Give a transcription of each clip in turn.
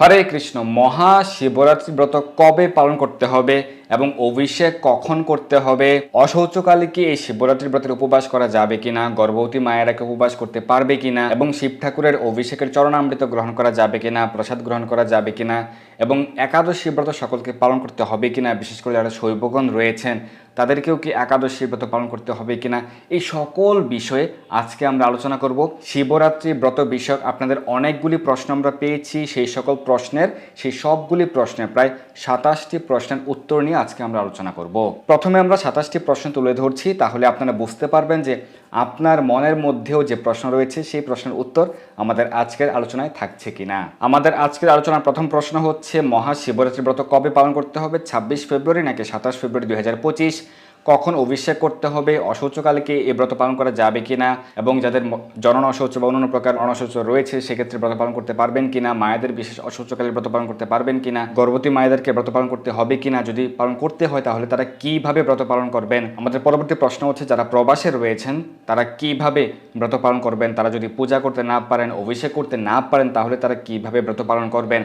হরে কৃষ্ণ মহা শিবরাত্রি ব্রত কবে পালন করতে হবে এবং অভিষেক কখন করতে হবে? অশৌচকালে কি এই শিবরাত্রি ব্রতের উপবাস করা যাবে কিনা? গর্ভবতী মায়েরাকে উপবাস করতে পারবে কিনা? এবং শিব ঠাকুরের অভিষেকের চরণামৃত গ্রহণ করা যাবে কিনা? প্রসাদ গ্রহণ করা যাবে কিনা? এবং একাদশী ব্রত সকলকে পালন করতে হবে কিনা? বিশেষ করে যারা শৈবগণ রয়েছেন তাদেরকেও কি একাদশী ব্রত পালন করতে হবে কিনা? এই সকল বিষয়ে আজকে আমরা আলোচনা করব। শিবরাত্রি ব্রত বিষয়ক আপনাদের অনেকগুলি প্রশ্ন আমরা পেয়েছি। সেই সকল প্রশ্নের, সেই সবগুলি প্রশ্নে প্রায় সাতাশটি প্রশ্নের উত্তর নিয়ে আজকে আমরা আলোচনা করব। প্রথমে আমরা সাতাশটি প্রশ্ন তুলে ধরছি। তাহলে আপনারা বুঝতে পারবেন যে আপনার মনের মধ্যেও যে প্রশ্ন রয়েছে, সেই প্রশ্নের উত্তর আমাদের আজকের আলোচনায় থাকছে কি না? আমাদের আজকের আলোচনার প্রথম প্রশ্ন হচ্ছে, মহাশিবরাত্রি ব্রত কবে পালন করতে হবে? ছাব্বিশ ফেব্রুয়ারি নাকি সাতাশ ফেব্রুয়ারি দুই হাজার পঁচিশ? কখন অভিষেক করতে হবে অশৌচকালে কি এই ব্রত পালন করা যাবে কিনা এবং যাদের জনন অশৌচ বা অন্যান্য প্রকার অনশৌচ রয়েছে, সেক্ষেত্রে ব্রত পালন করতে পারবেন কিনা, মায়েদের বিশেষ অশৌচকালে ব্রত পালন করতে পারবেন কিনা, গর্ভবতী মায়েদেরকে ব্রত পালন করতে হবে কিনা, যদি পালন করতে হয় তাহলে তারা কীভাবে ব্রত পালন করবেন? আমাদের পরবর্তী প্রশ্ন হচ্ছে, যারা প্রবাসে রয়েছেন, তারা কীভাবে ব্রত পালন করবেন? তারা যদি পূজা করতে না পারেন, অভিষেক করতে না পারেন, তাহলে তারা কীভাবে ব্রত পালন করবেন?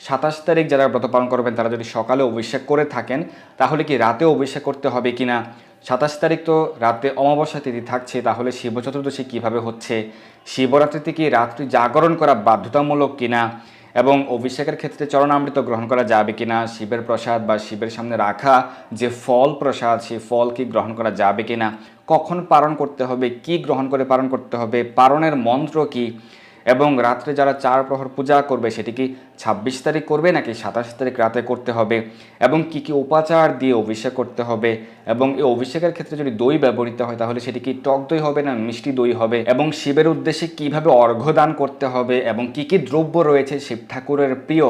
সাতাশ তারিখ যারা ব্রত পালন করবেন, তারা যদি সকালে অভিষেক করে থাকেন, তাহলে কি রাতে অভিষেক করতে হবে কি না সাতাশ তারিখ তো রাতে অমাবস্যা তিথি থাকছে, তাহলে শিব চতুর্দশী কীভাবে হচ্ছে? শিবরাত্রিতে কি রাত্রি জাগরণ করা বাধ্যতামূলক কিনা? এবং অভিষেকের ক্ষেত্রে চরণামৃত গ্রহণ করা যাবে কিনা? শিবের প্রসাদ বা শিবের সামনে রাখা যে ফল প্রসাদ, সেই ফল কি গ্রহণ করা যাবে কিনা? কখন পালন করতে হবে? কি গ্রহণ করে পালন করতে হবে? পালনের মন্ত্র কি? এবং রাত্রে যারা চার প্রহর পূজা করবে, সেটি কি ছাব্বিশ তারিখ করবে নাকি সাতাশ তারিখ রাতে করতে হবে? এবং কি কি উপাচার দিয়ে অভিষেক করতে হবে? এবং এই অভিষেকের ক্ষেত্রে যদি দই ব্যবহৃত হয়, তাহলে সেটি কি টক দই হবে না মিষ্টি দই হবে? এবং শিবের উদ্দেশ্যে কীভাবে অর্ঘ্য দান করতে হবে? এবং কি কি দ্রব্য রয়েছে শিব ঠাকুরের প্রিয়?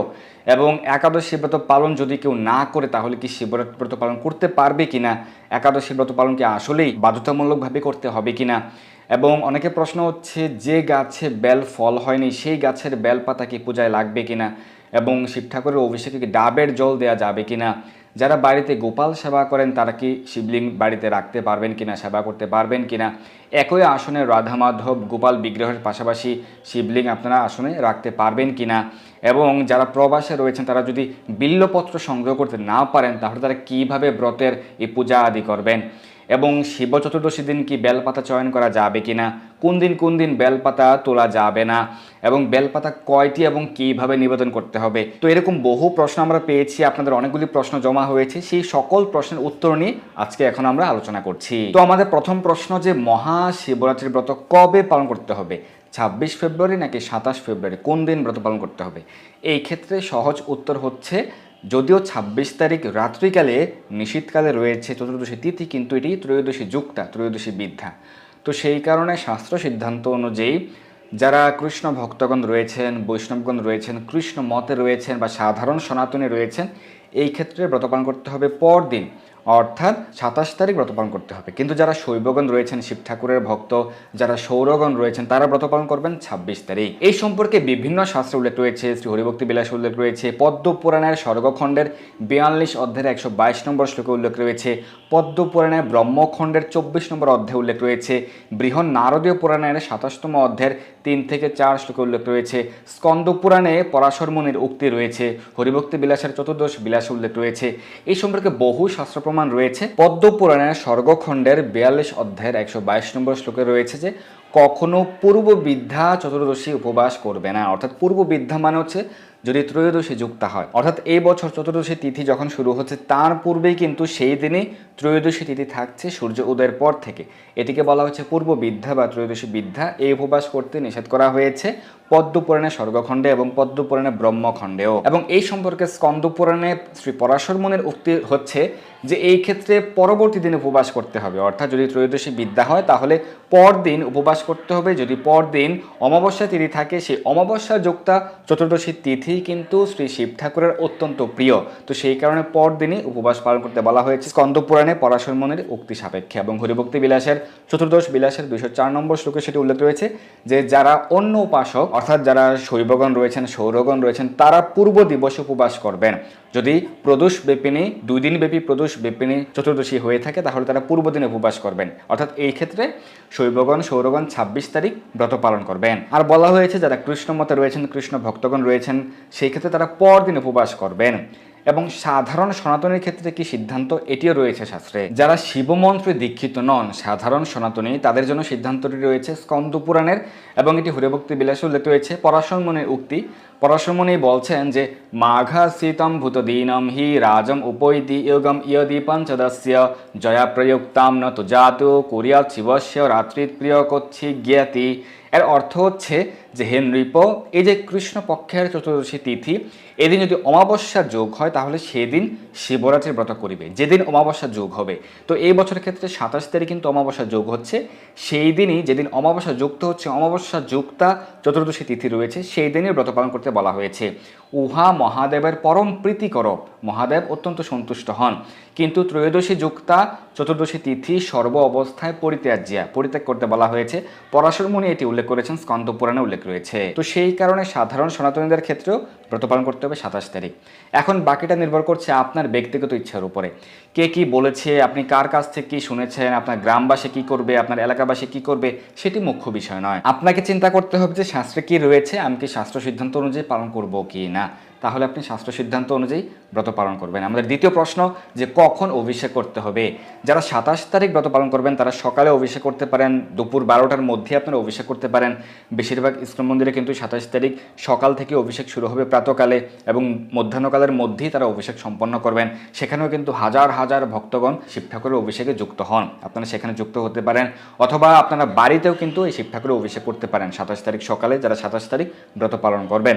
এবং একাদশী ব্রত পালন যদি কেউ না করে, তাহলে কি শিবরাত্রি ব্রত পালন করতে পারবে কিনা? একাদশী ব্রত পালন কি আসলেই বাধ্যতামূলকভাবে করতে হবে কিনা? এবং অনেকে প্রশ্ন হচ্ছে, যে গাছে বেল ফল হয়নি, সেই গাছের বেল পাতা কি পূজায় লাগবে কিনা? এবং শিব ঠাকুরের অভিষেকে কি ডাবের জল দেওয়া যাবে কিনা? যারা বাড়িতে গোপাল সেবা করেন, তারা কি শিবলিঙ্গ বাড়িতে রাখতে পারবেন কিনা, সেবা করতে পারবেন কিনা? একই আসনে রাধা মাধব গোপাল বিগ্রহের পাশাপাশি শিবলিঙ্গ আপনারা আসনে রাখতে পারবেন কিনা? এবং যারা প্রবাসে রয়েছেন, তারা যদি বিল্লপত্র সংগ্রহ করতে না পারেন, তাহলে তারা কীভাবে ব্রতের এই পূজা আদি করবেন? এবং শিব চতুর্দশী দিন কি বেলপাতা চয়ন করা যাবে কিনা? কোন দিন কোন দিন বেলপাতা তোলা যাবে না? এবং বেলপাতা কয়টি এবং কীভাবে নিবেদন করতে হবে? তো এরকম বহু প্রশ্ন আমরা পেয়েছি, আপনাদের অনেকগুলি প্রশ্ন জমা হয়েছে, সেই সকল প্রশ্নের উত্তর নিয়ে আজকে এখন আমরা আলোচনা করছি। তো আমাদের প্রথম প্রশ্ন যে মহা শিবরাত্রির ব্রত কবে পালন করতে হবে? ছাব্বিশ ফেব্রুয়ারি নাকি সাতাশ ফেব্রুয়ারি? কোন দিন ব্রত পালন করতে হবে? এই ক্ষেত্রে সহজ উত্তর হচ্ছে যদিও ছাব্বিশ তারিখ রাত্রিকালে নিশীতকালে রয়েছে চতুর্দশী তিথি, কিন্তু এটি ত্রয়োদশী যুক্তা ত্রয়োদশী বিদ্যা। তো সেই কারণে শাস্ত্র সিদ্ধান্ত অনুযায়ী যারা কৃষ্ণ ভক্তগণ রয়েছেন, বৈষ্ণবগণ রয়েছেন, কৃষ্ণ মতে রয়েছেন বা সাধারণ সনাতনী রয়েছেন, এই ক্ষেত্রে ব্রত পালন করতে হবে পরদিন। অর্থাৎ সাতাশ তারিখ ব্রত পালন করতে হবে। কিন্তু যারা শৈবগণ রয়েছেন, শিব ঠাকুরের ভক্ত, যারা সৌরগণ রয়েছেন, তারা ব্রত পালন করবেন ছাব্বিশ তারিখ। এই সম্পর্কে বিভিন্ন শাস্ত্রে উল্লেখ রয়েছে, শ্রী হরিভক্তি বিলাস উল্লেখ রয়েছে, পদ্ম পুরাণের স্বর্গখণ্ডের বিয়াল্লিশ অধ্যায়ের একশো বাইশ নম্বর শ্লোকে উল্লেখ রয়েছে, পদ্ম পুরাণের ব্রহ্মখণ্ডের চব্বিশ নম্বর অধ্যায়ে উল্লেখ রয়েছে, বৃহৎ নারদীয় পুরাণের সাতাশতম অধ্যায়ের তিন থেকে চার শ্লোকে উল্লেখ রয়েছে, স্কন্দ পুরাণে পরাশর মুনির উক্তি রয়েছে, হরিভক্তি বিলাসের চতুর্দশ বিলাস উল্লেখ রয়েছে। এই সম্পর্কে বহু শাস্ত্র প্রমাণ রয়েছে। পদ্ম পুরাণের স্বর্গখণ্ডের বিয়াল্লিশ অধ্যায়ের একশো বাইশ নম্বর শ্লোকে রয়েছে যে, কখনো পূর্ব বিদ্যা চতুর্দশী উপবাস করবে না। অর্থাৎ পূর্ব বিদ্যা মানে হচ্ছে যদি ত্রয়োদশী যুক্ত হয়। অর্থাৎ এই বছর চতুর্দশী তিথি যখন শুরু হচ্ছে, তার পূর্বেই কিন্তু সেই দিনই ত্রয়োদশী তিথি থাকছে সূর্য উদয়ের পর থেকে। এটিকে বলা হচ্ছে পূর্ব বিদ্যা বা ত্রয়োদশী বিদ্যা। এই উপবাস করতে নিষেধ করা হয়েছে পদ্মপুরাণে স্বর্গখণ্ডে এবং পদ্মপুরাণে ব্রহ্মখণ্ডেও। এবং এই সম্পর্কে স্কন্দ পুরাণে শ্রী পরাশর মনের উক্তি হচ্ছে যে, এই ক্ষেত্রে পরবর্তী দিন উপবাস করতে হবে। অর্থাৎ যদি ত্রয়োদশী বিদ্যা হয়, তাহলে পরদিন উপবাস করতে হবে। যদি পরদিন অমাবস্যা তিথি থাকে, সেই অমাবস্যা যুক্তা চতুর্দশী তিথি কিন্তু শ্রী শিব ঠাকুরের অত্যন্ত প্রিয়। তো সেই কারণে পরদিনই উপবাস পালন করতে বলা হয়েছে। স্কন্দ পুরাণে পরাশর মুনির উক্তি সাপেক্ষে এবং হরিভক্তি বিলাসের চতুর্দশ বিলাসের দুইশো চার নম্বর শ্লোকে সেটি উল্লেখ রয়েছে যে, যারা অন্য উপাসক, অর্থাৎ যারা শৈবগণ রয়েছেন, সৌরগণ রয়েছেন, তারা পূর্ব দিবসে উপবাস করবেন। যদি প্রদোষ বেপিনী, দুই দিন ব্যাপী প্রদোষ বেপিনী চতুর্দশী হয়ে থাকে, তাহলে তারা পূর্ব দিনে উপবাস করবেন। অর্থাৎ এই ক্ষেত্রে শৈবগণ, সৌরগণ ছাব্বিশ তারিখ ব্রত পালন করবেন। আর বলা হয়েছে, যারা কৃষ্ণ মতে রয়েছেন, কৃষ্ণ ভক্তগণ রয়েছেন সেই ক্ষেত্রে তারা পরদিন উপবাস করবেন। এবং সাধারণ সনাতনীর ক্ষেত্রে কি সিদ্ধান্ত? এটিও রয়েছে শাস্ত্রে। যারা শিবমন্ত্রে দীক্ষিত নন, সাধারণ সনাতনী, তাদের জন্য সিদ্ধান্তটি রয়েছে স্কন্দ পুরাণের এবং এটি হরিভক্তি বিলাসে উল্লেখ রয়েছে। পরাশর মুনির উক্তি। পরাশর মুনি বলছেন যে, মাঘা শীতম ভূত দীনম হি রাজম উপৈতি ইয়গম ইয়দি পঞ্চদস্য জয়া প্রযুক্তাম ন তু জাত কুরিয়াত শিবস্য রাত্রিত প্রিয় কচ্ছি জ্ঞাতি। এর অর্থ হচ্ছে যে হে নৃপ এই যে কৃষ্ণ পক্ষের চতুর্দশী তিথি, এদিন যদি অমাবস্যার যোগ হয়, তাহলে সেদিন শিবরাত্রির ব্রত করিবে। যেদিন অমাবস্যার যোগ হবে। তো এই বছরের ক্ষেত্রে সাতাশ তারিখ কিন্তু অমাবস্যার যোগ হচ্ছে। সেই দিনই যেদিন অমাবস্যা যুক্ত হচ্ছে অমাবস্যা যুক্তা চতুর্দশী তিথি রয়েছে, সেই দিনই ব্রত পালন করতে বলা হয়েছে। উহা মহাদেবের পরম প্রীতিকর মহাদেব অত্যন্ত সন্তুষ্ট হন। কিন্তু ত্রয়োদশী যুক্তা চতুর্দশী তিথি সর্ব অবস্থায় পরিত্যাজ্যা, পরিত্যাগ করতে বলা হয়েছে। পরাশর মুনি এটি উল্লেখ করেছেন স্কন্দ পুরাণে উল্লেখ রয়েছে। তো সেই কারণে সাধারণ সনাতনীদের ক্ষেত্রেও ব্রত পালন করতে হবে সাতাশ তারিখ। এখন বাকিটা নির্ভর করছে আপনার ব্যক্তিগত ইচ্ছার উপরে। কে কি বলেছে, আপনি কার কাছ থেকে কি শুনেছেন, আপনার গ্রামবাসী কি করবে, আপনার এলাকাবাসী কি করবে, সেটি মুখ্য বিষয় নয়। আপনাকে চিন্তা করতে হবে যে শাস্ত্রে কি রয়েছে, আমি কি শাস্ত্র সিদ্ধান্ত অনুযায়ী পালন করব কি না। তাহলে আপনি শাস্ত্র সিদ্ধান্ত অনুযায়ী ব্রত পালন করবেন। আমাদের দ্বিতীয় প্রশ্ন, যে কখন অভিষেক করতে হবে? যারা সাতাশ তারিখ ব্রত পালন করবেন, তারা সকালে অভিষেক করতে পারেন, দুপুর বারোটার মধ্যে আপনারা অভিষেক করতে পারেন। বেশিরভাগ ইসলাম মন্দিরে কিন্তু সাতাশ তারিখ সকাল থেকে অভিষেক শুরু হবে প্রাতকালে এবং মধ্যাহ্নকালের মধ্যেই তারা অভিষেক সম্পন্ন করবেন। সেখানেও কিন্তু হাজার হাজার ভক্তগণ শিব ঠাকুরের অভিষেকে যুক্ত হন। আপনারা সেখানে যুক্ত হতে পারেন অথবা আপনারা বাড়িতেও কিন্তু এই শিব ঠাকুরের অভিষেক করতে পারেন সাতাশ তারিখ সকালে, যারা সাতাশ তারিখ ব্রত পালন করবেন।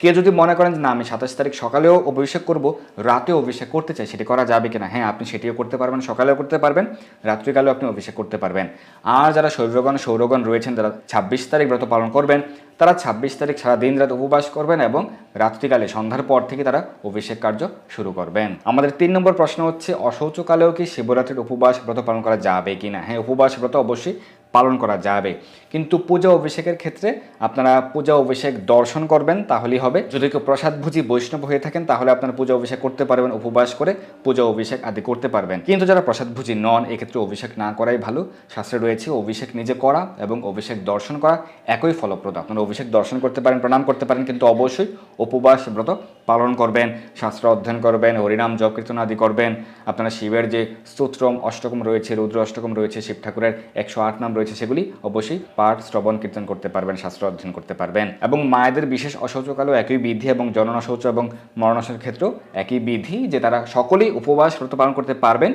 কেউ যদি মনে করেন যে, না, আমি সাতাশ তারিখ সকালেও অভিষেক করব, রাতেও অভিষেক করতে চাই, সেটি করা যাবে কিনা? হ্যাঁ আপনি সেটিও করতে পারবেন, সকালেও করতে পারবেন, রাত্রিকালেও আপনি অভিষেক করতে পারবেন। আর যারা শৈবগণ, সৌরগণ রয়েছেন, যারা ছাব্বিশ তারিখ ব্রত পালন করবেন, তারা ছাব্বিশ তারিখ সারা দিন রাত উপবাস করবেন এবং রাত্রিকালে, সন্ধ্যার পর থেকে তারা অভিষেক কার্য শুরু করবেন। আমাদের তিন নম্বর প্রশ্ন হচ্ছে, অশৌচকালেও কি শিবরাত্রির উপবাস ব্রত পালন করা যাবে কিনা? হ্যাঁ উপবাস ব্রত অবশ্যই পালন করা যাবে। কিন্তু পূজা অভিষেকের ক্ষেত্রে আপনারা পূজা অভিষেক দর্শন করবেন, তাহলেই হবে। যদি কেউ প্রসাদভোজী বৈষ্ণব হয়ে থাকেন, তাহলে আপনারা পূজা অভিষেক করতে পারবেন, উপবাস করে পূজা অভিষেক আদি করতে পারবেন। কিন্তু যারা প্রসাদভোজী নন, এক্ষেত্রে অভিষেক না করাই ভালো। শাস্ত্রে রয়েছে, অভিষেক নিজে করা এবং অভিষেক দর্শন করা একই ফলপ্রদ। আপনারা অভিষেক দর্শন করতে পারেন, প্রণাম করতে পারেন, কিন্তু অবশ্যই উপবাস ব্রত পালন করবেন, শাস্ত্র অধ্যয়ন করবেন, হরিনাম জপ কীর্তন আদি করবেন। আপনারা শিবের যে স্তোত্রম অষ্টকম রয়েছে, রুদ্র অষ্টকম রয়েছে, শিব ঠাকুরের একশো আট নাম রয়েছে, সেগুলি অবশ্যই পাঠ, শ্রবণ, কীর্তন করতে পারবেন, শাস্ত্র অধ্যয়ন করতে পারবেন এবং মায়েদের বিশেষ অশৌচকালও একই বিধি এবং জননশৌচ এবং মরণাশৌচের ক্ষেত্রেও একই বিধি যে তারা সকলেই উপবাস, ব্রত পালন করতে পারবেন।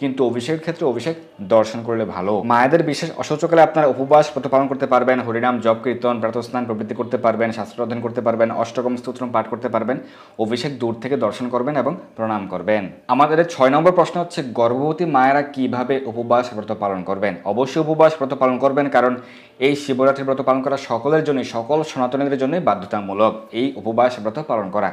কিন্তু অভিষেকের ক্ষেত্রে অভিষেক দর্শন করলে ভালো। মায়েদের বিশেষ অশৌচকালে আপনারা উপবাস পালন করতে পারবেন, হরিনাম, জপ, কীর্তন প্রাতস্নান প্রবৃত্তি করতে পারবেন, শাস্ত্র অধ্যয়ন করতে পারবেন অষ্টকম স্তোত্রম পাঠ করতে পারবেন। অভিষেক দূর থেকে দর্শন করবেন এবং প্রণাম করবেন। আমাদের ছয় নম্বর প্রশ্ন হচ্ছে, গর্ভবতী মায়েরা কীভাবে উপবাস ব্রত পালন করবেন? অবশ্যই উপবাস ব্রত পালন করবেন কারণ এই শিবরাত্রি ব্রত পালন করা সকলের জন্যই, সকল সনাতনীদের জন্যই বাধ্যতামূলক। এই উপবাস ব্রত পালন করা।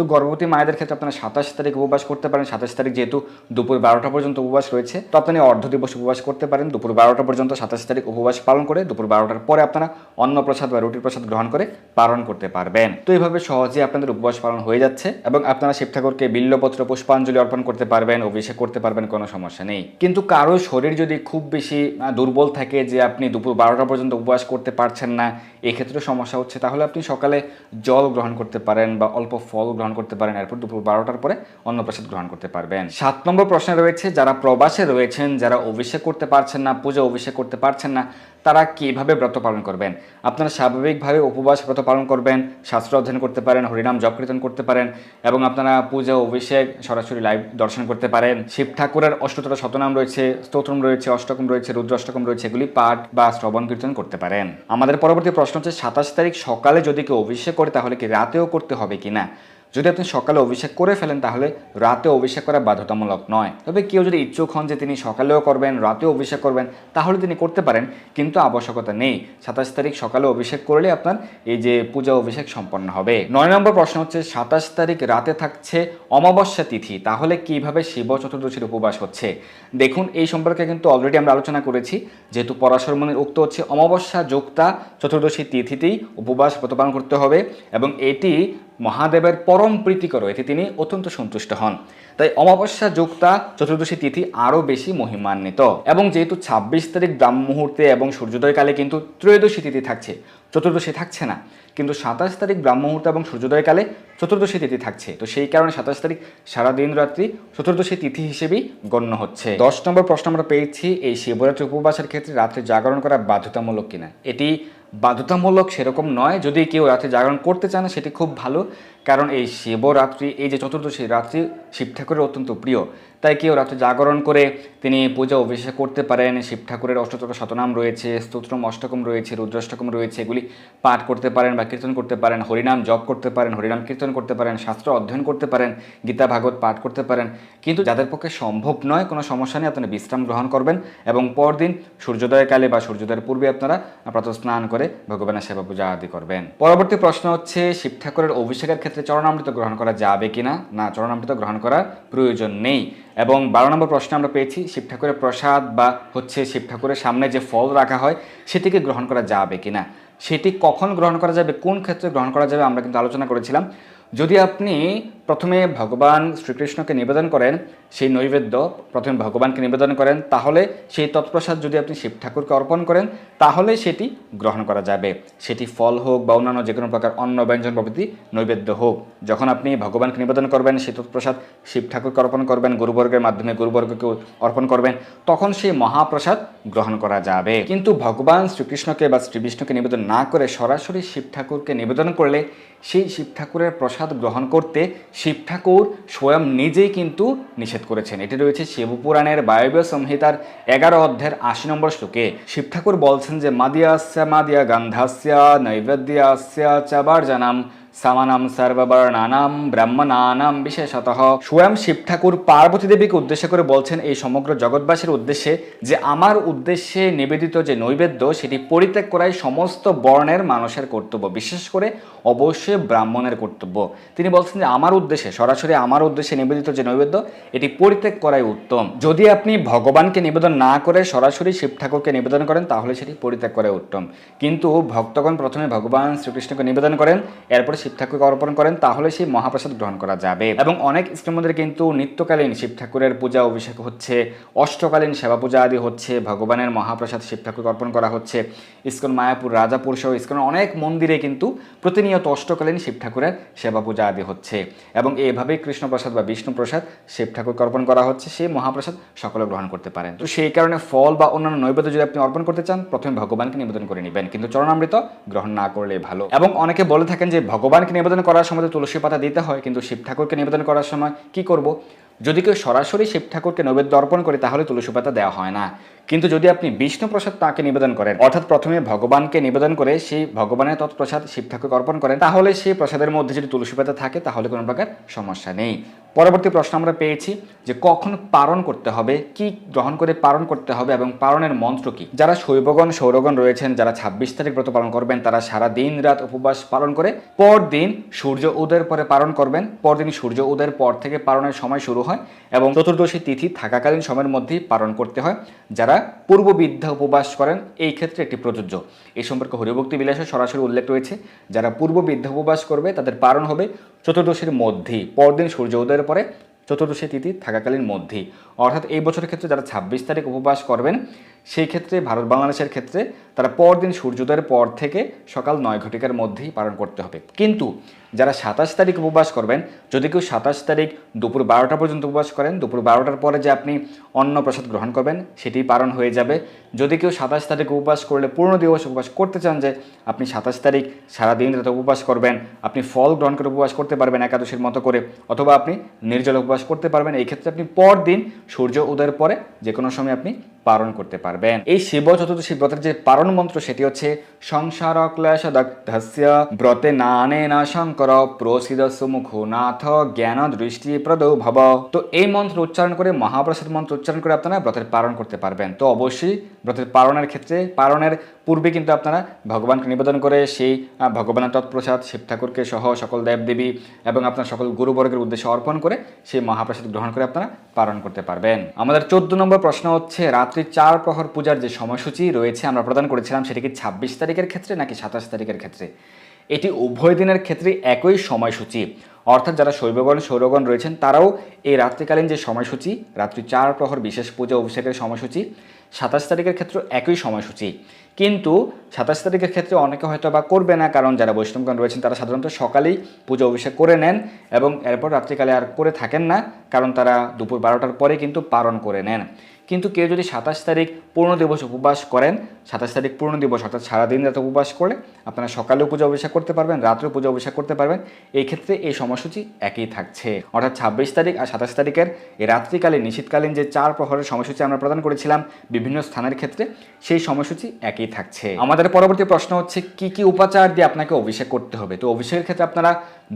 তো গর্ভবতী মায়েদের ক্ষেত্রে আপনারা সাতাশ তারিখ উপবাস করতে পারেন, সাতাশ তারিখ যেহেতু দুপুর বারোটা পর্যন্ত উপবাস রয়েছে, তো আপনি অর্ধ দিবস উপবাস করতে পারেন, দুপুর বারোটা পর্যন্ত সাতাশ তারিখ উপবাস পালন করে দুপুর বারোটার পরে আপনারা অন্ন প্রসাদ বা রুটির প্রসাদ গ্রহণ করে পালন করতে পারবেন। তো এইভাবে সহজেই আপনাদের উপবাস পালন হয়ে যাচ্ছে এবং আপনারা শিব ঠাকুরকে বিল্লপত্র, পুষ্পাঞ্জলি অর্পণ করতে পারবেন, অভিষেক করতে পারবেন, কোনো সমস্যা নেই। কিন্তু কারও শরীর যদি খুব বেশি দুর্বল থাকে যে আপনি দুপুর বারোটা পর্যন্ত উপবাস করতে পারছেন না এক্ষেত্রে সমস্যা হচ্ছে, তাহলে আপনি সকালে জল গ্রহণ করতে পারেন বা অল্প ফল গ্রহণ করতে পারেন, এরপর দুপুর বারোটার পরে অন্নপ্রসাদ গ্রহণ করতে পারবেন। সাত নম্বর প্রশ্নে রয়েছে, যারা প্রবাসে রয়েছেন, যারা অভিষেক করতে পারছেন না, পূজা অভিষেক করতে পারছেন না তারা কীভাবে ব্রত পালন করবেন? আপনারা স্বাভাবিকভাবে উপবাস ব্রত পালন করবেন, শাস্ত্র অধ্যয়ন করতে পারেন, হরিনাম জপ কীর্তন করতে পারেন, এবং আপনারা পূজা অভিষেক, সরাসরি লাইভ দর্শন করতে পারেন। শিব ঠাকুরের অষ্টতর শতনাম রয়েছে, স্তোত্রম রয়েছে, অষ্টকম রয়েছে রুদ্র অষ্টকম রয়েছে, এগুলি পাঠ বা শ্রবণ কীর্তন করতে পারেন। আমাদের পরবর্তী প্রশ্ন হচ্ছে, সাতাশ তারিখ সকালে যদি কেউ অভিষেক করে, তাহলে কি রাতেও করতে হবে কি না যদি আপনি সকালে অভিষেক করে ফেলেন, তাহলে রাতে অভিষেক করা বাধ্যতামূলক নয়। তবে কেউ যদি ইচ্ছুক হন যে তিনি সকালেও করবেন, রাতেও অভিষেক করবেন, তাহলে তিনি করতে পারেন, কিন্তু আবশ্যকতা নেই। সাতাশ তারিখ সকালে অভিষেক করলে আপনার এই যে পূজা অভিষেক সম্পন্ন হবে। নয় নম্বর প্রশ্ন হচ্ছে, সাতাশ তারিখ রাতে থাকছে অমাবস্যা তিথি, তাহলে কীভাবে শিব চতুর্দশীর উপবাস হচ্ছে? দেখুন, এই সম্পর্কে কিন্তু অলরেডি আমরা আলোচনা করেছি। যেহেতু পরাশর মনের উক্ত হচ্ছে অমাবস্যা, যুক্তা চতুর্দশী তিথিতেই উপবাস প্রতিপালন করতে হবে এবং এটি মহাদেবের পরম প্রীতিকর এতে তিনি অত্যন্ত সন্তুষ্ট হন। তাই অমাবস্যা যুক্তা চতুর্দশী তিথি আরও বেশি মহিমান্বিত। এবং যেহেতু ছাব্বিশ তারিখ ব্রাহ্ম মুহূর্তে এবং সূর্যোদয়কালে কিন্তু ত্রয়োদশী তিথি থাকছে, চতুর্দশী থাকছে না। কিন্তু সাতাশ তারিখ ব্রাহ্ম মুহূর্ত এবং সূর্যোদয়কালে চতুর্দশী তিথি থাকছে। তো সেই কারণে সাতাশ তারিখ সারা দিন রাত্রি চতুর্দশী তিথি হিসেবেই গণ্য হচ্ছে। দশ নম্বর প্রশ্ন আমরা পেয়েছি, এই শিবরাত্রি উপবাসের ক্ষেত্রে রাত্রে জাগরণ করা বাধ্যতামূলক কিনা? এটি বাধ্যতামূলক সেরকম নয়। যদি কেউ রাতে জাগরণ করতে চান সেটি খুব ভালো। কারণ এই শিবরাত্রি, এই যে চতুর্দশী রাত্রি শিব ঠাকুরের অত্যন্ত প্রিয়। তাই কেউ রাত্রে জাগরণ করে তিনি পূজা অভিষেক করতে পারেন। শিব ঠাকুরের অষ্টতর শতনাম রয়েছে, স্তোত্রম অষ্টকম রয়েছে, রুদ্রাষ্টকম রয়েছে, এগুলি পাঠ করতে পারেন বা কীর্তন করতে পারেন, হরিনাম জপ করতে পারেন, হরিনাম কীর্তন করতে পারেন, শাস্ত্র অধ্যয়ন করতে পারেন, গীতা, ভাগবত পাঠ করতে পারেন। কিন্তু যাদের পক্ষে সম্ভব নয়, কোনো সমস্যা নেই, আপনারা বিশ্রাম গ্রহণ করবেন এবং পরদিন সূর্যোদয়কালে বা সূর্যোদয়ের পূর্বে আপনারা প্রাতঃ স্নান করে ভগবানের সেবা পূজা আদি করবেন। পরবর্তী প্রশ্ন হচ্ছে, শিব ঠাকুরের অভিষেকের ক্ষেত্রে চরণামৃত গ্রহণ করা যাবে কিনা? না, চরণামৃত গ্রহণ করা প্রয়োজন নেই। এবং বারো নম্বর প্রশ্নে আমরা পেয়েছি শিব ঠাকুরের প্রসাদ বা হচ্ছে শিব ঠাকুরের সামনে যে ফল রাখা হয়, সেটিকে গ্রহণ করা যাবে কি না সেটি কখন গ্রহণ করা যাবে, কোন ক্ষেত্রে গ্রহণ করা যাবে আমরা কিন্তু আলোচনা করেছিলাম। যদি আপনি প্রথমে ভগবান শ্রীকৃষ্ণকে নিবেদন করেন, সেই নৈবেদ্য প্রথমে ভগবানকে নিবেদন করেন, তাহলে সেই তৎপ্রসাদ যদি আপনি শিব ঠাকুরকে অর্পণ করেন, তাহলে সেটি গ্রহণ করা যাবে। সেটি ফল হোক বা অন্যান্য যে কোনো প্রকার অন্ন, ব্যঞ্জন প্রভৃতি নৈবেদ্য হোক। যখন আপনি ভগবানকে নিবেদন করবেন, সেই তৎপ্রসাদ শিব ঠাকুরকে অর্পণ করবেন গুরুবর্গের মাধ্যমে গুরুবর্গকে অর্পণ করবেন, তখন সেই মহাপ্রসাদ গ্রহণ করা যাবে। কিন্তু ভগবান শ্রীকৃষ্ণকে বা শ্রী বিষ্ণুকে নিবেদন না করে সরাসরি শিব ঠাকুরকে নিবেদন করলে, সেই শিব ঠাকুরের প্রসাদ গ্রহণ করতে শিব ঠাকুর স্বয়ং নিজেই কিন্তু নিষেধ করেছেন। এটি রয়েছে শিবপুরাণের বায়ব্য সংহিতার এগারো অধ্যায়ের আশি নম্বর শ্লোকে। শিব ঠাকুর বলছেন যে, মাদিয়াস্য, মাদিয়া গান্ধাস্যা, নৈবেদ্যাস্য চাবার জানাম সামানাম সর্ববর্ণানাম, ব্রাহ্মণানাম বিশেষত। স্বয়ং শিব ঠাকুর পার্বতী দেবীকে উদ্দেশ্য করে বলছেন এই সমগ্র জগৎবাসীর উদ্দেশ্যে যে আমার উদ্দেশ্যে নিবেদিত যে নৈবেদ্য, সেটি পরিত্যাগ করাই সমস্ত বর্ণের মানুষের কর্তব্য, বিশেষ করে অবশ্যই ব্রাহ্মণের কর্তব্য। তিনি বলছেন যে আমার উদ্দেশ্যে, সরাসরি আমার উদ্দেশ্যে নিবেদিত যে নৈবেদ্য, এটি পরিত্যাগ করাই উত্তম। যদি আপনি ভগবানকে নিবেদন না করে সরাসরি শিব ঠাকুরকে নিবেদন করেন, তাহলে সেটি পরিত্যাগ করাই উত্তম। কিন্তু ভক্তগণ প্রথমে ভগবান শ্রীকৃষ্ণকে নিবেদন করেন, এরপর শিব ঠাকুরকে অর্পণ করেন, তাহলে সেই মহাপ্রসাদ গ্রহণ করা যাবে। এবং অনেক স্কুলের মধ্যে কিন্তু নিত্যকালীন শিব ঠাকুরের পূজা অভিষেক হচ্ছে, অষ্টকালীন সেবা পূজা আদি হচ্ছে, ভগবানের মহাপ্রসাদ শিব ঠাকুরকে অর্পণ করা হচ্ছে, ইস্কন মায়াপুর, রাজাপুর সহ ইস্কনের অনেক মন্দিরে কিন্তু প্রতিনিয়ত অষ্টকালীন শিব ঠাকুরের সেবা পূজা আদি হচ্ছে। এবং এইভাবেই কৃষ্ণপ্রসাদ বা বিষ্ণুপ্রসাদ শিব ঠাকুরকে অর্পণ করা হচ্ছে, সেই মহাপ্রসাদ সকলে গ্রহণ করতে পারেন। তো সেই কারণে ফল বা অন্যান্য নৈবেদ্য যদি আপনি অর্পণ করতে চান, প্রথমে ভগবানকে নিবেদন করে নেবেন। কিন্তু চরণামৃত গ্রহণ না করলে ভালো। এবং অনেকে বলে থাকেন যে ভগবানকে নিবেদন করার সময় তো তুলসী পাতা দিতে হয়, কিন্তু শিব ঠাকুরকে নিবেদন করার সময় কি করব? যদি কেউ সরাসরি শিব ঠাকুরকে নৈবেদ্য অর্পণ করে, তাহলে তুলসী পাতা দেওয়া হয় না। কিন্তু যদি আপনি বিষ্ণু প্রসাদ তাকে নিবেদন করেন, অর্থাৎ প্রথমে ভগবানকে নিবেদন করে সেই ভগবানের তৎপ্রসাদ শিব ঠাকুরকে অর্পণ করেন, তাহলে সেই প্রসাদের মধ্যে যদি তুলসী পাতা থাকে, তাহলে কোনো প্রকার সমস্যা নেই। পরবর্তী প্রশ্ন আমরা পেয়েছি যে কখন পালন করতে হবে, কি গ্রহণ করে পারণ করতে হবে এবং পারণের মন্ত্র কি? যারা শৈবগণ, সৌরগণ রয়েছেন, যারা ছাব্বিশ তারিখ ব্রত পালন করবেন, তারা সারা দিন রাত উপবাস পালন করে পরদিন সূর্য উদয়ের পরে পালন করবেন। পরদিন সূর্য উদয়ের পর থেকে পালনের সময় শুরু হয় এবং চতুর্দশী তিথি থাকাকালীন সময়ের মধ্যেই পালন করতে হয়। যারা পূর্ব বিদ্যা উপবাস করেন, এই ক্ষেত্রে এটি প্রযোজ্য। এই সম্পর্কে হরিভক্তি বিলাসে সরাসরি উল্লেখ রয়েছে, যারা পূর্ব বিদ্যা উপবাস করবে, তাদের পারণ হবে চতুর্দশীর মধ্যেই পরদিন সূর্য উদয়ের পরে চতুর্দশী তিথি থাকাকালীন মধ্যেই অর্থাৎ এই বছরের ক্ষেত্রে যারা ছাব্বিশ তারিখ উপবাস করবেন সেই ক্ষেত্রে, ভারত বাংলাদেশের ক্ষেত্রে তারা পরদিন সূর্যোদয়ের পর থেকে সকাল নয় ঘটিকার মধ্যেই পালন করতে হবে। কিন্তু যারা সাতাশ তারিখ উপবাস করবেন, যদি কেউ সাতাশ তারিখ দুপুর বারোটা পর্যন্ত উপবাস করেন, দুপুর বারোটার পরে যে আপনি অন্ন প্রসাদ গ্রহণ করবেন সেটি পালন হয়ে যাবে। যদি কেউ সাতাশ তারিখ উপবাস করলে পূর্ণ দিবস উপবাস করতে চান যে আপনি সাতাশ তারিখ সারাদিন রাতে উপবাস করবেন, আপনি ফল গ্রহণ করে উপবাস করতে পারবেন একাদশীর মতো করে, অথবা আপনি নির্জল উপবাস করতে পারবেন, এই ক্ষেত্রে আপনি পরদিন সূর্য উদয়ের পরে যে কোনো সময় আপনি পালন করতে পারবেন। এই শিব চতুর্দশী ব্রতের যে পালন মন্ত্র, সেটি হচ্ছে সংসার ক্লেশ দগ্ধস্য ব্রতে নানে না শঙ্কর প্রসিদ সুমুখ নাথ জ্ঞান দৃষ্টি প্রদ ভব। তো এই মন্ত্র উচ্চারণ করে, মহাপ্রসাদ মন্ত্র উচ্চারণ করে আপনারা ব্রতের পালন করতে পারবেন। তো অবশ্যই ব্রতের পালনের ক্ষেত্রে, পালনের পূর্বে কিন্তু আপনারা ভগবানকে নিবেদন করে, সেই ভগবানের তৎপ্রসাদ, শিব ঠাকুরকে সহ সকল দেবদেবী এবং আপনার সকল গুরুবর্গের উদ্দেশ্যে অর্পণ করে, সেই মহাপ্রসাদ গ্রহণ করে আপনারা পালন করতে পারবেন। আমাদের চোদ্দ নম্বর প্রশ্ন হচ্ছে রাত্রি চার প্রহর পূজার যে সময়সূচি রয়েছে, আমরা প্রদান করেছিলাম সেটি কি ছাব্বিশ তারিখের ক্ষেত্রে নাকি সাতাশ তারিখের ক্ষেত্রে? এটি উভয় দিনের ক্ষেত্রে একই সময়সূচি। অর্থাৎ যারা শৈবগণ, সৌরগণ রয়েছেন, তারাও এই রাত্রিকালীন যে সময়সূচি রাত্রি চার প্রহর বিশেষ পূজা অভিষেকের সময়সূচি, সাতাশ তারিখের ক্ষেত্রে একই সময়সূচি। কিন্তু সাতাশ তারিখের ক্ষেত্রে অনেকে হয়তো বা করবে না, কারণ যারা বৈষ্ণবগণ রয়েছেন, তারা সাধারণত সকালেই পুজো অভিষেক করে নেন এবং এরপর রাত্রিকালে আর করে থাকেন না, কারণ তারা দুপুর বারোটার পরে কিন্তু পালন করে নেন। কিন্তু কেউ যদি সাতাশ তারিখ পূর্ণ দিবস উপবাস করেন, সাতাশ তারিখ পূর্ণ দিবস অর্থাৎ সারাদিন রাত উপবাস করে আপনারা সকালেও পূজা অভিষেক করতে পারবেন রাত্রেও পূজা অভিষেক করতে পারবেন। এই ক্ষেত্রে এই সময়সূচি একই থাকছে। অর্থাৎ ছাব্বিশ তারিখ আর সাতাশ তারিখের এই রাত্রিকালীন নিশীতকালীন যে চার প্রহরের সময়সূচি আমরা প্রদান করেছিলাম বিভিন্ন স্থানের ক্ষেত্রে, সেই সময়সূচি একই থাকছে। আমাদের পরবর্তী প্রশ্ন হচ্ছে, কি কি উপাচার দিয়ে আপনাকে অভিষেক করতে হবে? তো অভিষেকের ক্ষেত্রে আপনারা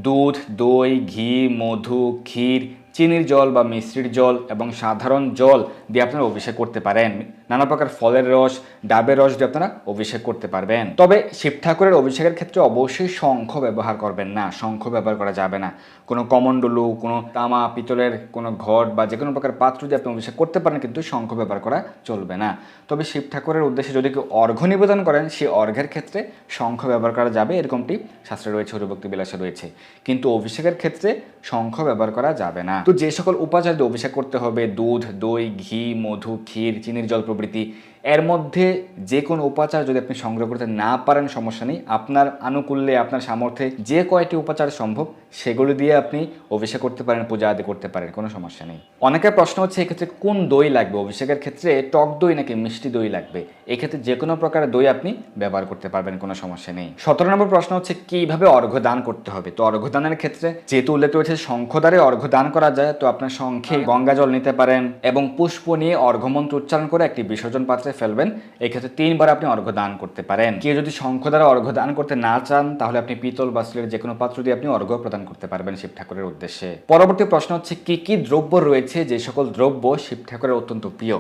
দুধ, দই, ঘি, মধু, ক্ষীর চিনির জল বা মিশ্রির জল এবং সাধারণ জল দিয়ে আপনারা অভিষেক করতে পারেন। নানা প্রকার ফলের রস, ডাবের রস দিয়ে আপনারা অভিষেক করতে পারবেন। তবে শিব ঠাকুরের অভিষেকের ক্ষেত্রে অবশ্যই শঙ্খ ব্যবহার করবেন না। শঙ্খ ব্যবহার করা যাবে না। কোনো কমণ্ডলু কোনো তামা, পিতলের কোনো ঘট বা যে কোনো প্রকার পাত্র দিয়ে আপনি অভিষেক করতে পারেন কিন্তু শঙ্খ ব্যবহার করা চলবে না। তবে শিব ঠাকুরের উদ্দেশ্যে যদি কেউ অর্ঘ্য নিবেদন করেন, সেই অর্ঘ্যের ক্ষেত্রে শঙ্খ ব্যবহার করা যাবে। এরকমটি শাস্ত্রে রয়েছে, হরিভক্তি বিলাসে রয়েছে। কিন্তু অভিষেকের ক্ষেত্রে শঙ্খ ব্যবহার করা যাবে না। তো যে সকল উপাচার্য অভিষেক করতে হবে, দুধ, দই, ঘি, মধু, ক্ষীর, চিনির জল প্রভৃতি ಪ್ರವೃತ್ತಿ এর মধ্যে যে কোনো উপাচার যদি আপনি সংগ্রহ করতে না পারেন, সমস্যা নেই। আপনার আনুকূল্যে, আপনার সামর্থ্যে যে কয়টি উপাচার সম্ভব, সেগুলো দিয়ে আপনি অভিষেক করতে পারেন, পূজা আদি করতে পারেন, কোনো সমস্যা নেই। অনেকের প্রশ্ন হচ্ছে, এক্ষেত্রে কোন দই লাগবে? অভিষেকের ক্ষেত্রে টক দই নাকি মিষ্টি দই লাগবে? এক্ষেত্রে যে কোনো প্রকারের দই আপনি ব্যবহার করতে পারবেন, কোনো সমস্যা নেই। সতেরো নম্বর প্রশ্ন হচ্ছে, কীভাবে অর্ঘ্য দান করতে হবে? তো অর্ঘ্য দানের ক্ষেত্রে যেহেতু উল্লেখ রয়েছে শঙ্খদ্বারে অর্ঘ্য দান করা যায়, তো আপনার শঙ্খে গঙ্গা জল নিতে পারেন এবং পুষ্প নিয়ে অর্ঘ্যমন্ত্র উচ্চারণ করে একটি বিসর্জন পাত্রে ফেলবেন এক্ষেত্রে তিনবার আপনি অর্ঘ্য দান করতে পারেন। কেউ যদি শঙ্খ দ্বারা অর্ঘ্য দান করতে না চান, তাহলে আপনি পিতল বা স্টিলের যে কোনো পাত্র দিয়ে আপনি অর্ঘ্য প্রদান করতে পারবেন শিব ঠাকুরের উদ্দেশ্যে। পরবর্তী প্রশ্ন হচ্ছে, কি কি দ্রব্য রয়েছে? যে সকল দ্রব্য শিব ঠাকুরের অত্যন্ত প্রিয়।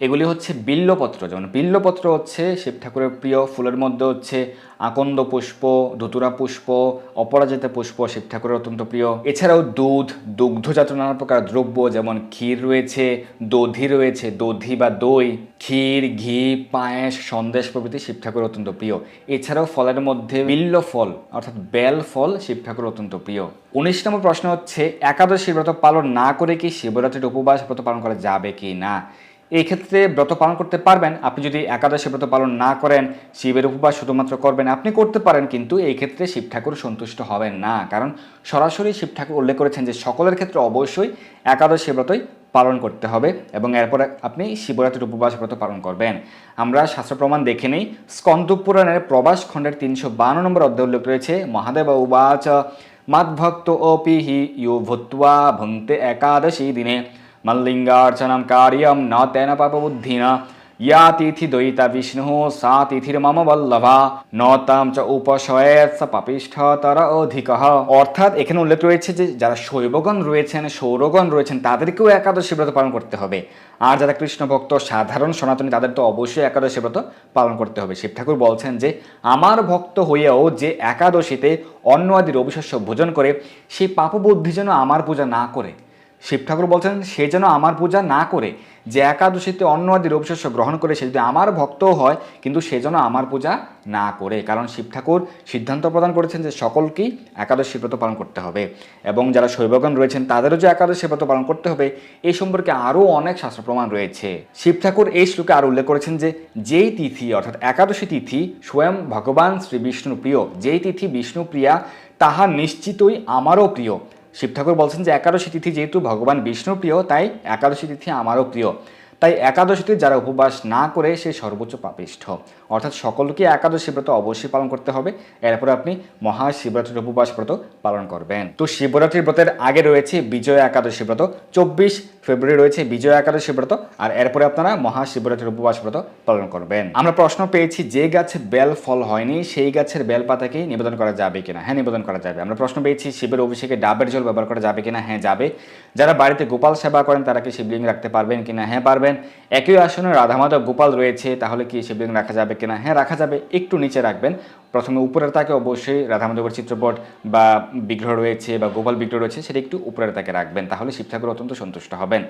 এগুলি হচ্ছে বিল্লপত্র, যেমন বিল্লপত্র হচ্ছে শিব ঠাকুরের প্রিয়, ফুলের মধ্যে হচ্ছে আকন্দ পুষ্প, ধুতুরা পুষ্প, অপরাজিতা পুষ্প, শিব ঠাকুরের অত্যন্ত প্রিয়। এছাড়াও দুধ, দুগ্ধজাত নানা প্রকার দ্রব্য, যেমন ক্ষীর রয়েছে, দধি রয়েছে, দধি বা দই, ক্ষীর, ঘি, পায়েস, সন্দেশ প্রভৃতি শিব ঠাকুরের অত্যন্ত প্রিয়। এছাড়াও ফলের মধ্যে বিল্ল ফল, অর্থাৎ বেল ফল শিব ঠাকুরের অত্যন্ত প্রিয়। উনিশ নম্বর প্রশ্ন হচ্ছে, একাদশী ব্রত পালন না করে কি শিবরাত্রির উপবাস ব্রত পালন করা যাবে কি না? এই ক্ষেত্রে ব্রত পালন করতে পারবেন। আপনি যদি একাদশী ব্রত পালন না করেন, শিবের উপবাস শুধুমাত্র করবেন, আপনি করতে পারেন, কিন্তু এই ক্ষেত্রে শিব ঠাকুর সন্তুষ্ট হবেন না। কারণ সরাসরি শিব ঠাকুর উল্লেখ করেছেন যে, সকলের ক্ষেত্রে অবশ্যই একাদশী ব্রতই পালন করতে হবে এবং এরপরে আপনি শিবরাত্রির উপবাস ব্রত পালন করবেন। আমরা শাস্ত্র প্রমাণ দেখে নিই। স্কন্দ পুরাণের প্রবাস খণ্ডের তিনশো বান্ন নম্বর অধ্যায় উল্লেখ রয়েছে, মহাদেব উবাচ, মাদ্ভক্ত অপি হি ইউ ভূত্বা ভুঙ্ক্তে একাদশী দিনে কার্যম ন তেন পাপবুদ্ধিনা ইয়া তিথি দয়িতা বিষ্ণু সা তিথির মম বল্লভা ন তাম চ উপশয়েত স পাপিষ্ঠ তর অধিক অর্থাৎ এখানে উল্লেখ রয়েছে যে, যারা শৈবগণ রয়েছেন, সৌরগণ রয়েছেন, তাদেরকেও একাদশী ব্রত পালন করতে হবে। আর যারা কৃষ্ণ ভক্ত, সাধারণ সনাতনী, তাদের তো অবশ্যই একাদশী ব্রত পালন করতে হবে। শিব ঠাকুর বলছেন যে, আমার ভক্ত হইয়াও যে একাদশীতে অন্ন আদির অবিশস্য ভোজন করে সেই পাপবুদ্ধি যেন আমার পূজা না করে। শিব ঠাকুর বলছেন, সে যেন আমার পূজা না করে, যে একাদশীতে অন্য আদি রবিশস্য গ্রহণ করে, সে যদি আমার ভক্তও হয়, কিন্তু সে যেন আমার পূজা না করে। কারণ শিব ঠাকুর সিদ্ধান্ত প্রদান করেছেন যে সকলকেই একাদশী ব্রত পালন করতে হবে। এবং যারা শৈবগণ রয়েছেন, তাদেরও যে একাদশী ব্রত পালন করতে হবে এই সম্পর্কে আরও অনেক শাস্ত্র প্রমাণ রয়েছে। শিব ঠাকুর এই শ্লোকে আরও উল্লেখ করেছেন যে, যেই তিথি, অর্থাৎ একাদশী তিথি, স্বয়ং ভগবান শ্রী বিষ্ণু প্রিয় যেই তিথি বিষ্ণু প্রিয়া তাহা নিশ্চিতই আমারও প্রিয়। শিব ঠাকুর বলছেন যে একাদশী তিথি যেহেতু ভগবান বিষ্ণু প্রিয়, তাই একাদশী তিথি আমারও প্রিয়। তাই একাদশীতে যারা উপবাস না করে সে সর্বোচ্চ পাপিষ্ঠ। অর্থাৎ সকলকে একাদশী ব্রত অবশ্যই পালন করতে হবে। এরপরে আপনি মহাশিবরাত্রির উপবাস ব্রত পালন করবেন। তো শিবরাত্রির ব্রতের আগে রয়েছে বিজয় একাদশী ব্রত। চব্বিশ ফেব্রুয়ারি রয়েছে বিজয় একাদশী ব্রত। আর এরপরে আপনারা মহাশিবরাত্রির উপবাস ব্রত পালন করবেন। আমরা প্রশ্ন পেয়েছি, যে গাছে বেল ফল হয়নি, সেই গাছের বেল পাতাকে নিবেদন করা যাবে কিনা? হ্যাঁ নিবেদন করা যাবে। আমরা প্রশ্ন পেয়েছি, শিবের অভিষেকে ডাবের জল ব্যবহার করা যাবে কিনা? হ্যাঁ যাবে। যারা বাড়িতে গোপাল সেবা করেন, তারা কি শিবলিঙ্গ রাখতে পারবেন কিনা? হ্যাঁ পারবেন। একই আসনে রাধামাধব গোপাল রয়েছে, তাহলে কি শিবলিঙ্গ রাখা যাবে কিনা? হ্যাঁ রাখা যাবে। একটু নিচে রাখবেন। প্রথমে উপরের তাকে অবশ্যই রাধা মাধবের চিত্রপট বা বিগ্রহ রয়েছে বা গোপাল বিগ্রহ রয়েছে, সেটা একটু উপরের তাকে রাখবেন। তাহলে শিব ঠাকুর অত্যন্ত সন্তুষ্ট হবেন।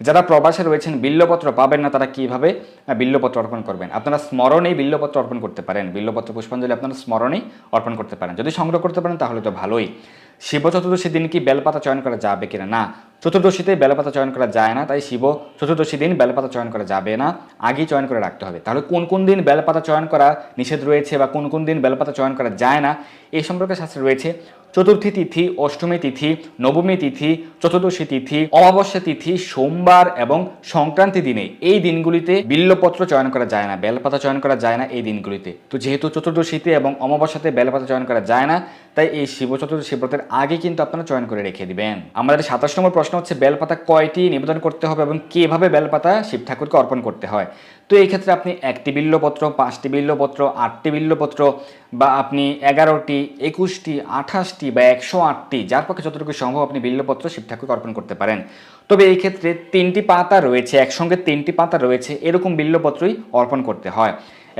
যারা প্রবাসে রয়েছেন, বিল্লপত্র পাবেন না, তারা কীভাবে বিল্লপত্র অর্পণ করবেন? আপনারা স্মরণেই বিল্লপত্র অর্পণ করতে পারেন। বিল্লপত্র পুষ্পাঞ্জলি আপনারা স্মরণেই অর্পণ করতে পারেন। যদি সংগ্রহ করতে পারেন, তাহলে তো ভালোই। শিব চতুর্দশী দিন কি বেলপাতা চয়ন করা যাবে কিনা? না। চতুর্দশীতে বেলপাতা চয়ন করা যায় না, তাই শিব চতুর্দশী দিন বেলপাতা চয়ন করা যাবে না, আগেই চয়ন করে রাখতে হবে। তাহলে কোন কোন দিন বেলপাতা চয়ন করা নিষেধ রয়েছে বা কোন কোন দিন বেলপাতা চয়ন করা যায় না এই সম্পর্কে শাস্ত্রে রয়েছে, চতুর্থী তিথি, অষ্টমী তিথি, নবমী তিথি, চতুর্দশী তিথি, অমাবস্যা তিথি, সোমবার এবং সংক্রান্তি দিনে এই দিনগুলিতে বিল্লপত্র চয়ন করা যায় না বেলপাতা চয়ন করা যায় না এই দিনগুলিতে। তো যেহেতু চতুর্দশীতে এবং অমাবস্যাতে বেলপাতা চয়ন করা যায় না, তাই এই শিব চতুর্দশী ব্রতের আগে কিন্তু আপনারা চয়ন করে রেখে দিবেন। আমাদের সাতাশ নম্বর প্রশ্ন হচ্ছে, বেলপাতা কয়টি নিবেদন করতে হবে এবং কীভাবে বেলপাতা শিব ঠাকুরকে অর্পণ করতে হয়? তো এই ক্ষেত্রে আপনি একটি বিল্লপত্র, পাঁচটি বিল্লপত্র, আটটি বিল্লপত্র বা আপনি এগারোটি, একুশটি, আঠাশটি বা একশো আটটি, যার পক্ষে যতটুকু সম্ভব আপনি বিল্লপত্র শিব ঠাকুরকে অর্পণ করতে পারেন। তবে এই ক্ষেত্রে তিনটি পাতা রয়েছে, একসঙ্গে তিনটি পাতা রয়েছে, এরকম বিল্লপত্রই অর্পণ করতে হয়।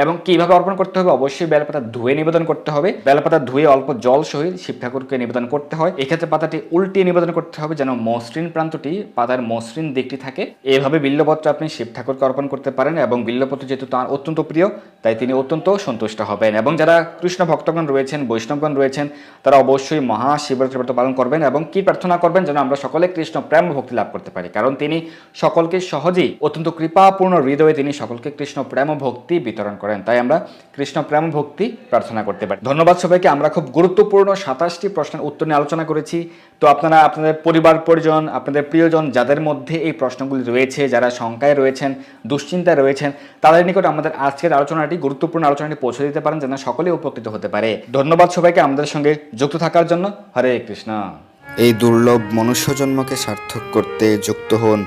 এবং কীভাবে অর্পণ করতে হবে? অবশ্যই বেলপাতা ধুয়ে নিবেদন করতে হবে। বেলপাতা ধুয়ে অল্প জল সহিত শিব ঠাকুরকে নিবেদন করতে হয়। এক্ষেত্রে পাতাটি উল্টিয়ে নিবেদন করতে হবে যেন মসৃণ প্রান্তটি পাতার মসৃণ দিকটি থাকে। এভাবে বিল্লপত্র আপনি শিব ঠাকুরকে অর্পণ করতে পারেন এবং বিল্লপত্র যেহেতু তার অত্যন্ত প্রিয়, তাই তিনি অত্যন্ত সন্তুষ্ট হবেন। এবং যারা কৃষ্ণ ভক্তগণ রয়েছেন, বৈষ্ণবগণ রয়েছেন, তারা অবশ্যই মহাশিবরাত্রি ব্রত পালন করবেন এবং কি প্রার্থনা করবেন যেন আমরা সকলে কৃষ্ণ প্রেম ভক্তি লাভ করতে পারি। কারণ তিনি সকলকে সহজেই অত্যন্ত কৃপাপূর্ণ হৃদয়ে তিনি সকলকে কৃষ্ণ প্রেম ভক্তি বিতরণ করেন। তাই আমরা কৃষ্ণ প্রেম, ভক্তি প্রার্থনা করতে পারি। ধন্যবাদ সবাইকে। আমরা খুব গুরুত্বপূর্ণ সাতাশটি প্রশ্নের উত্তর নিয়ে আলোচনা করেছি। তো আপনারা, আপনাদের পরিবার, পরিজন, আপনাদের প্রিয়জন যাদের মধ্যে এই প্রশ্নগুলি রয়েছে, যারা শঙ্কায় রয়েছেন, দুশ্চিন্তায় রয়েছেন, তাদের নিকট আমাদের আজকের আলোচনাটি, গুরুত্বপূর্ণ আলোচনাটি পৌঁছে দিতে পারেন যেন সকলে উপকৃত হতে পারে। ধন্যবাদ সবাইকে আমাদের সঙ্গে যুক্ত থাকার জন্য। হরে কৃষ্ণ। এই দুর্লভ মনুষ্যজন্মকে সার্থক করতে যুক্ত হন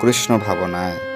কৃষ্ণ ভাবনায়।